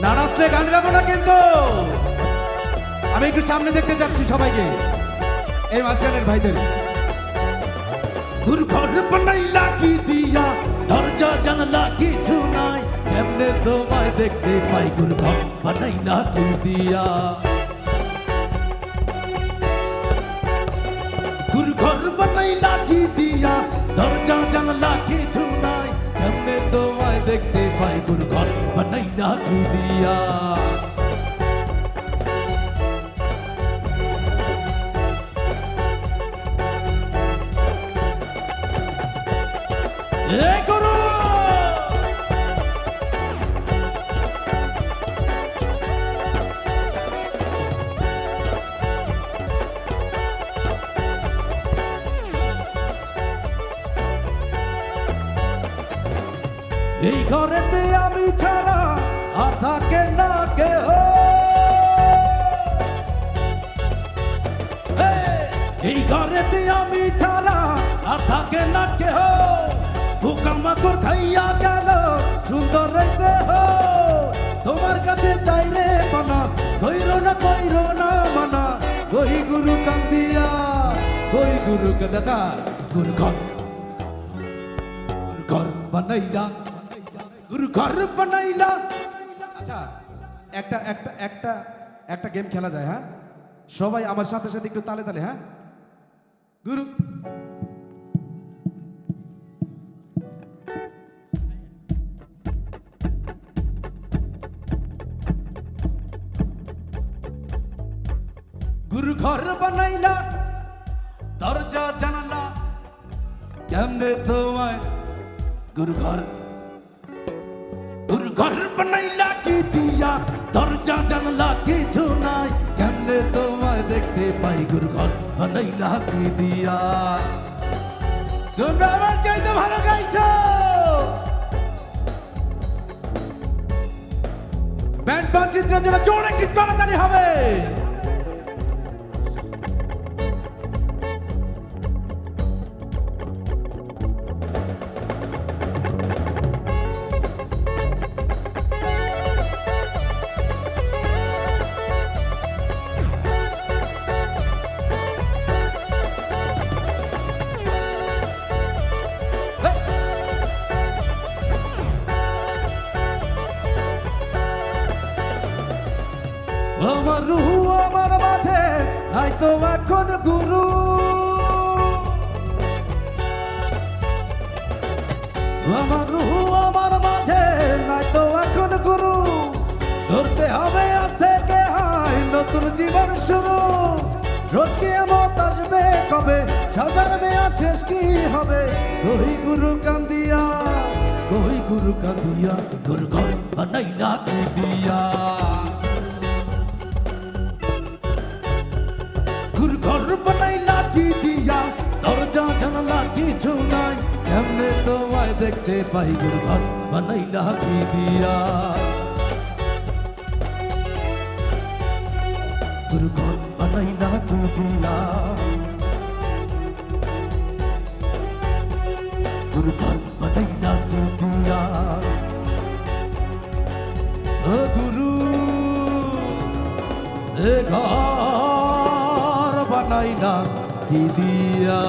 না নাচলে গান গাবো না কিন্তু। আমি একটু সামনে দেখতে যাচ্ছি সবাইকে। এই মাঝখানের ভাইদের। জানলা কিছু নাই। তোমায় দেখতে দিয়া, দরজা, জানলা কিছু বানাইলা দিয়া এই ঘরেতে আমি ছাড়া আর থাকে না কেহ এই ঘরেতে আমি ছাড়া আর থাকে না কেহ পোকামাকড় খাইয়া গেল সুন্দর দেহ তোমার কাছে চাই রে মানা কইর না কইর না মানা। কই গুরু কান্দিয়া কই গুরু কান্দা গুরু ঘর গুরু ঘর বানাইলা গুরু ঘর বানাইলা। আচ্ছা একটা একটা একটা একটা গেম খেলা যায় হ্যাঁ? সবাই আমার সাথে সাথে একটু তালে তালে হ্যাঁ? গুরু। গুরু ঘর বানাইলা, দরজা জানালা, কেমনে তোমায় গুরু ঘর ঘর বানাইলা কি দিয়া দরজা জানলা কিছু নাই কেমনে তোমায় দেখতে পাই গুরু ঘর বানাইলা কি দিয়া তোমরা আমার চাইতে ভালো গাইছো ব্যান্ড বাজিত্রের জন্য জোরে কি তাড়াতাড়ি হবে আমার রুহু আমার মাঝে নাই তো এখন গুরু। আমার রুহু আমার মাঝে নাই তো এখন গুরু। ধরতে হবে আজ থেকে হাই নতুন জীবন শুরু। রোজ কি এমন আসবে কবে? সাজার মেয়া শেষ কি হবে? কই গুরু কান্দিয়া কই গুরু কান্দিয়া ঘর বানাইলা দিয়া ঘুর ঘর বানাইলা কি দিয়া, দরজা, জানালা কিছু নাই। কেমনে তোমায় দেখতে পাই ঘুর ঘর বানাইলা কি দিয়া। ঘর বানাইলা কি দিয়া। ঘর বানাইলা কি দিয়া। ও গুরু, এ ঘর বানাইলা কি দিয়া?